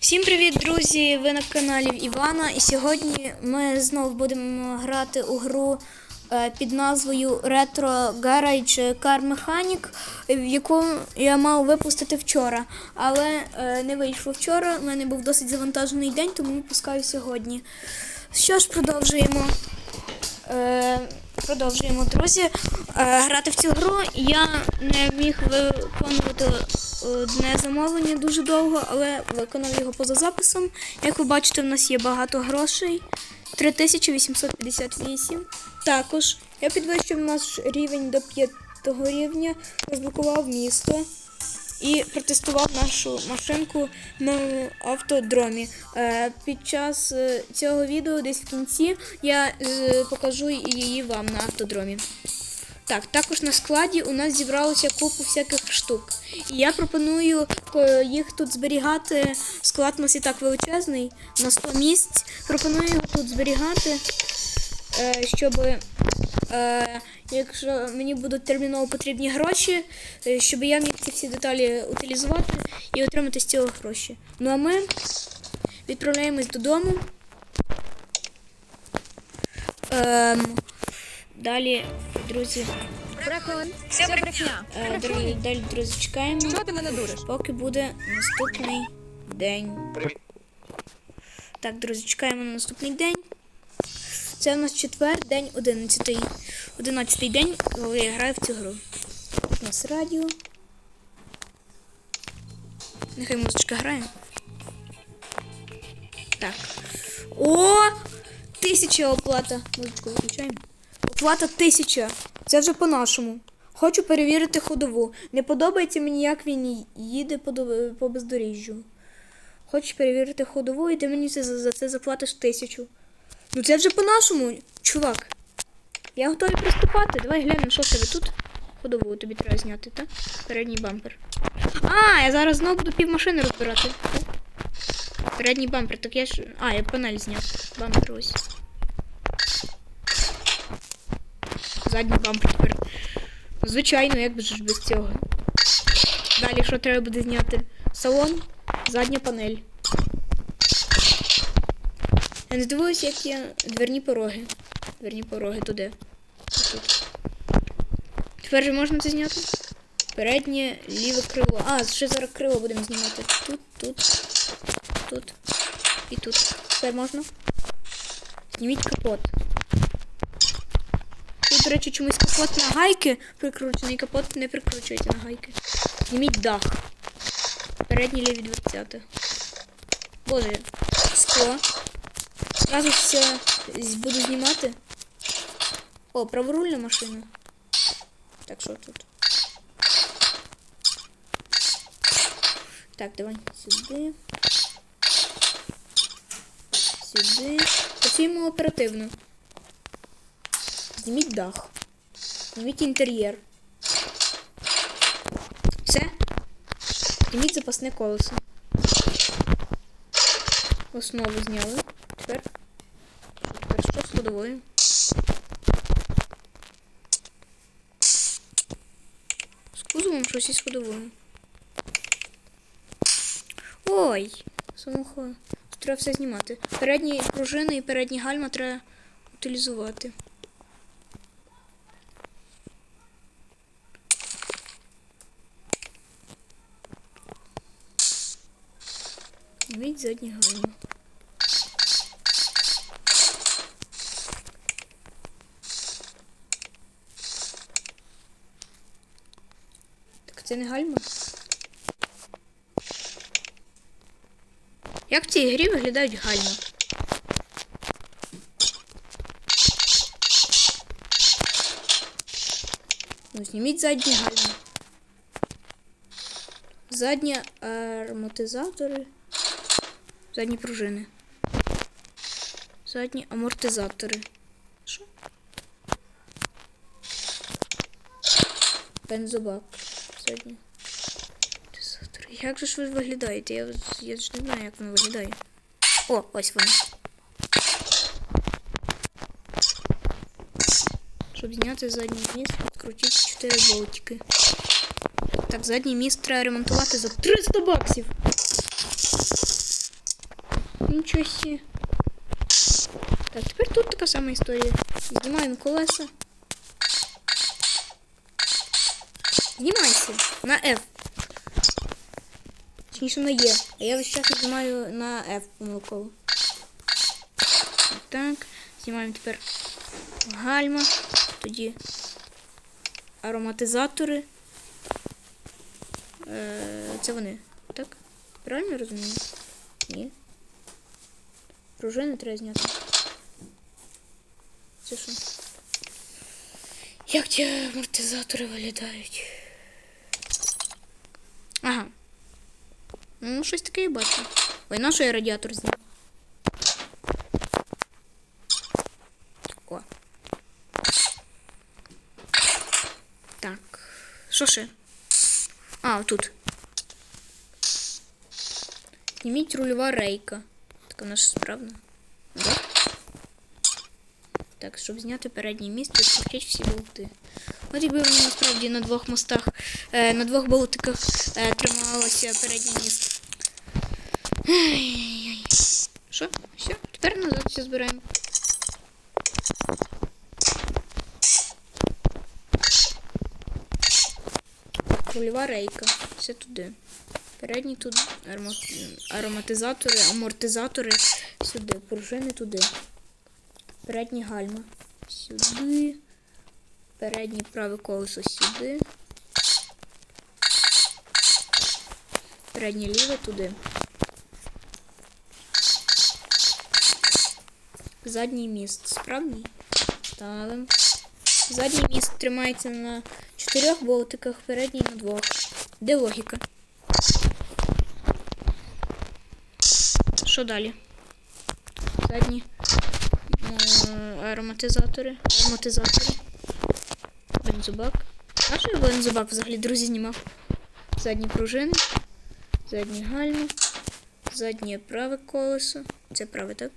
Всім привіт, друзі! Ви на каналі Івана. І сьогодні ми знову будемо грати у гру е, під назвою Retro Garage Car Mechanic, яку я мав випустити вчора. Але е, не вийшло вчора. У мене був досить завантажений день, тому випускаю сьогодні. Що ж, продовжуємо. Е, продовжуємо, друзі. Грати в цю гру. Я не міг виконувати одне замовлення дуже довго, але виконав його поза записом. Як ви бачите, в нас є багато грошей. 3858. Також я підвищив наш рівень до 5 рівня, розблокував місто і протестував нашу машинку на автодромі. Е, Під час е, цього відео, десь в кінці, я е, покажу її вам на автодромі. Так, також на складі у нас зібралося купу всяких штук. І я пропоную е, їх тут зберігати. Склад у нас і так величезний, на 100 місць. Пропоную його тут зберігати, е, щоб, е, якщо мені будуть терміново потрібні гроші, щоб я міг ці всі деталі утилізувати і отримати з цього гроші. Ну а ми відправляємось додому. Ем, далі, друзі. Брехун, це брехня. Е, дорогі, далі, друзі, чекаємо, Чого ти мене дуриш? поки буде наступний день. Так, друзі, чекаємо на наступний день. Це у нас четвер, день 11. 11 день, коли я граю в цю гру. Тут у нас радіо. Нехай музичка грає. Так. О! Тисяча оплата. Музичку виключаємо. Оплата тисяча. Це вже по-нашому. Хочу перевірити ходову. Не подобається мені, як він їде по, бездоріжжю. Хочу перевірити ходову, і ти мені за, це заплатиш тисячу. Ну це вже по-нашому, чувак. Я готовий приступати. Давай глянемо, що в тебе тут. Ходову тобі треба зняти, так? Передній бампер. А, я зараз знову буду пів машини розбирати. Передній бампер, так я ж. А, я панель зняв. Бампер ось. Задній бампер. Звичайно, як ж без цього. Далі що треба буде зняти? Салон, задня панель. Я не дивуюся, як є дверні пороги. Дверні пороги туди. Тепер же можна це зняти? Переднє ліве крило. А, ще зараз крило будемо знімати. Тут, тут, тут і тут. Тепер можна? Зніміть капот. До речі, чомусь капот на гайки прикручений, капот не прикручується на гайки. Зніміть дах. Передні ліві дверцята. Боже, скло. Зразу все буду знімати. О, праворульна машина. Так, що тут? Так, давай сюди. Сюди. Працюємо оперативно. Зніміть дах. Зніміть інтер'єр. Все. Зніміть запасне колесо. Основу зняли. Тепер. Тепер що з ходовою? З кузовом щось із ходовою. Ой! Самохо. Треба все знімати. Передні пружини і передні гальма треба утилізувати. Зніміть задні гальма. Так це не гальма? Як в цій грі виглядають гальма? Ну, зніміть задні гальма. Задні амортизатори. Задні пружини. Задні амортизатори. Що? Бензобак. Задні. Амортизатори. Як же ж ви виглядаєте? Я, я ж не знаю, як воно виглядає. О, ось воно. Щоб зняти задній міст, відкрутіть 4 болтики. Так, задній міст треба ремонтувати за 300 баксів. Нічого сі. Так, тепер тут така сама історія. Знімаємо колеса. Знімайся на F. Точніше на Е. А я весь час нажимаю на F помилково. Так, знімаємо тепер гальма. Тоді ароматизатори. Е, це вони, так? Правильно розумію? Ні. Пружини треба зняти. Це що? Як ті амортизатори виглядають? Ага. Ну, щось таке я бачу. Ой, на що я радіатор зняв? О. Так. Що ще? А, тут. Зніміть рульова рейка. Так вона ж справна. Да? Так, щоб зняти передній міст, відкрутіть всі болти. От якби вони насправді на двох мостах, е, на двох болтиках е, трималося передній міст. Що? Все, тепер назад все збираємо. Рульова рейка. Все туди. Передні тут ароматизатори, амортизатори сюди. Пружини туди. Передні гальма. Сюди. Переднє праве колесо сюди. Переднє ліве туди. Задній міст справний. Ставимо. Задній міст тримається на чотирьох болтиках, передній на двох. Де логіка? Що далі? Задні ароматизатори. Ароматизатори. Бензобак. А що я бензобак взагалі, друзі, знімав? Задні пружини. Задні гальма. Заднє праве колесо. Це праве, так?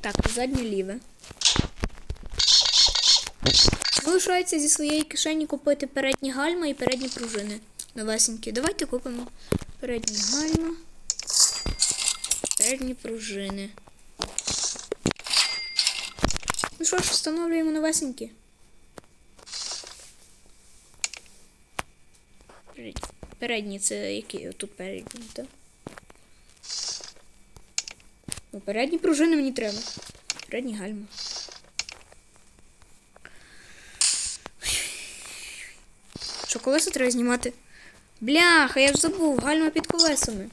Так, заднє ліве. Залишається зі своєї кишені купити передні гальма і передні пружини. Новесенькі. Давайте купимо передні гальма. Передні пружини. Ну що ж, встановлюємо новесенькі. Передні. Це які? Тут передні, так? Ну, передні пружини мені треба. Передні гальма. Що колеса треба знімати? Бляха, я ж забув, гальма під колесами.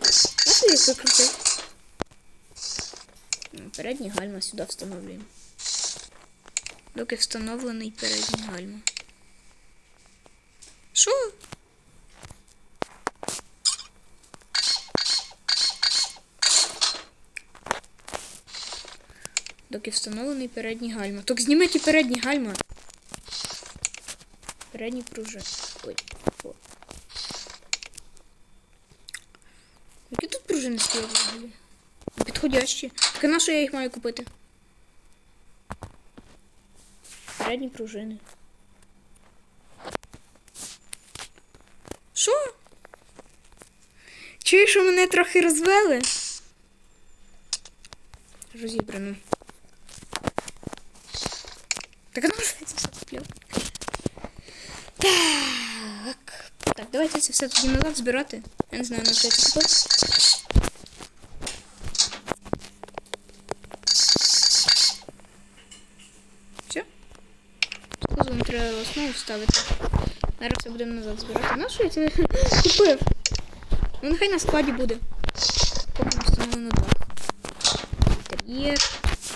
А що їх викрутив? Передні гальма сюди встановлюємо. Доки встановлений передній гальма. Що? Доки встановлений передній гальма. Так зніміть і передні гальма. Передні пружини. Ой. Які тут взагалі? Підходящі. Так на що я їх маю купити? Передні пружини. Що? Чуєш, що мене трохи розвели? Розібрано. Так, ну це все купив? Так. Так, давайте це все тоді назад збирати. Я не знаю, на що це купив. Все. З кузовом треба основу вставити. Зараз все будемо назад збирати. На що я це купив? Ну нехай на складі буде. Поки встановлено два. Інтер'єр,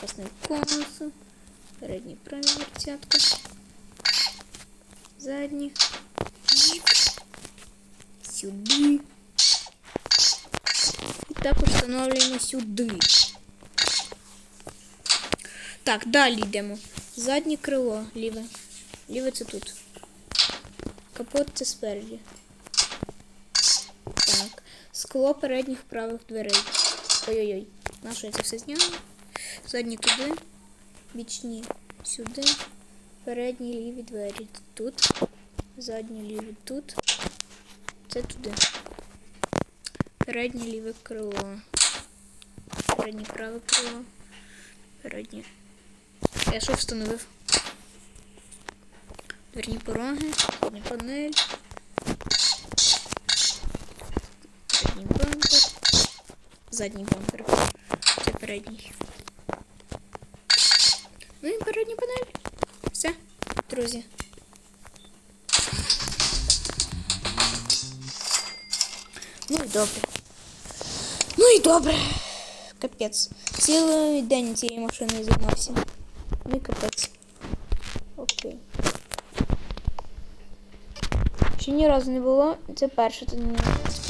красне колесо, передні праві вертятка, задні, сюди. І також встановлюємо сюди. Так, далі йдемо. Заднє крило, ліве. Ліве це тут. Капот це спереді. Так. Скло передніх правих дверей. Ой-ой-ой. Нащо я це все зняла? Задні туди, бічні сюди, Передні ліві двері тут. Задні ліві тут. Це туди. Переднє ліве крило. Переднє праве крило. Переднє. Я що встановив? Дверні пороги, задня панель. Передній бампер. Задній бампер. Це передній. Ну і передня панель. Все, друзі. Ну і добре. Ну і добре. Капець. Цілий день цією машиною займався. Ну і капець. Ще ні разу не було. Це перший, це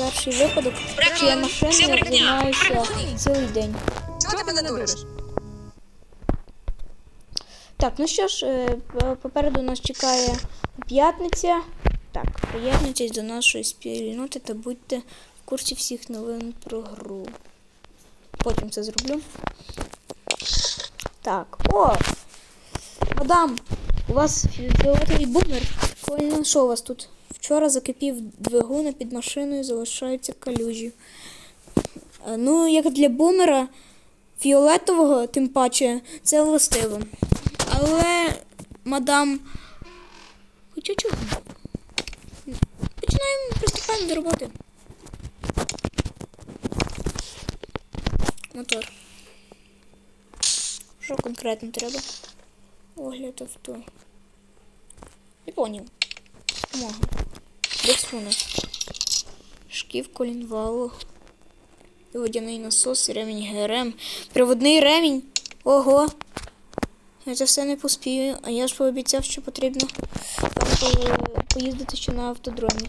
перший випадок, що я машиною займаюся цілий день. Чого ти мене дуриш? Так, ну що ж, е, попереду нас чекає п'ятниця. Так, приєднуйтесь до нашої спільноти та будьте в курсі всіх новин про гру. Потім це зроблю. Так, о! Мадам, у вас фі- фіолетовий бумер. Прикольно, що у вас тут? Вчора закипів двигун, а під машиною залишаються калюжі. Е, Ну, як для бумера фіолетового, тим паче, це властиво. Але, мадам. Хоча чого? Починаємо, приступаємо до роботи. Мотор. Що конкретно треба? Огляд авто. Не поняв. Допомога. Дексфона. Шків колінвалу. Водяний насос, ремінь ГРМ. Приводний ремінь. Ого. Я це все не поспію, а я ж пообіцяв, що потрібно поїздити ще на автодромі.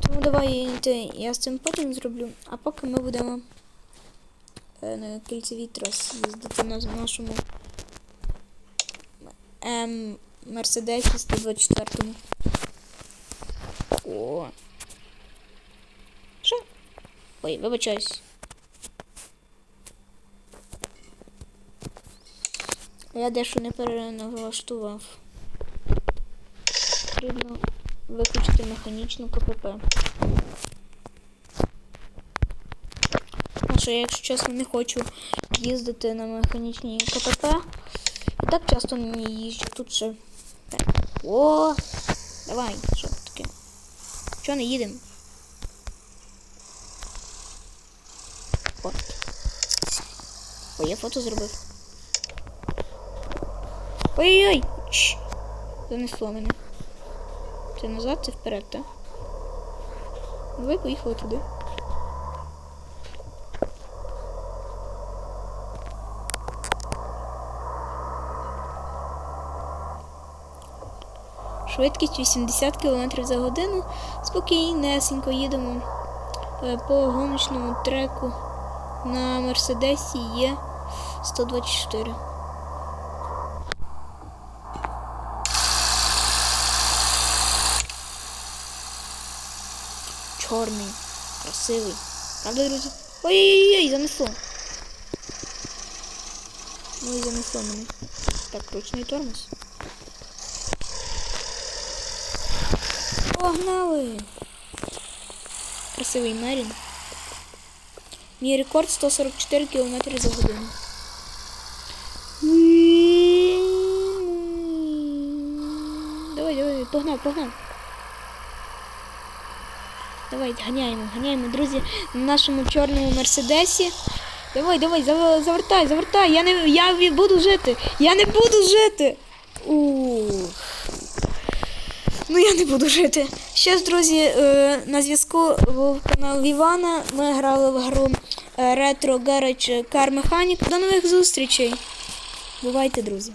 Тому давай я з цим потім зроблю, а поки ми будемо е, на кільцевій трасі їздити на нашому ем, Мерседесі 124. О. Що? Ой, вибачаюсь. Я дещо не переналаштував. Потрібно виключити механічну КПП. А що якщо чесно, не хочу їздити на механічній КПП. І так часто не їжджу. Тут ще. Так. О! Давай, що Чого не їдемо? О. Ой, я фото зробив. Ой-ой-ой! Занесло мене. Це назад, це вперед, так? Ви поїхали туди. Швидкість 80 км за годину. Спокійнесенько їдемо е, по гоночному треку на Мерседесі є 124. Чорний, красивий. Правда, друзі? Ой-ой-ой, занесло. Ну і занесло мене. Так, ручний тормоз. Погнали! Красивий Мерін. Мій рекорд 144 км за годину. Давай, давай, погнав, погнав. Давай, ганяємо, ганяємо, друзі, на нашому чорному мерседесі. Давай, давай, завертай, завертай. Я не я буду жити. Я не буду жити. Ух. Ну я не буду жити. Ще ж, друзі, е, на зв'язку був канал Івана. Ми грали в гру е, Retro Garage Car Mechanic. До нових зустрічей. Бувайте, друзі.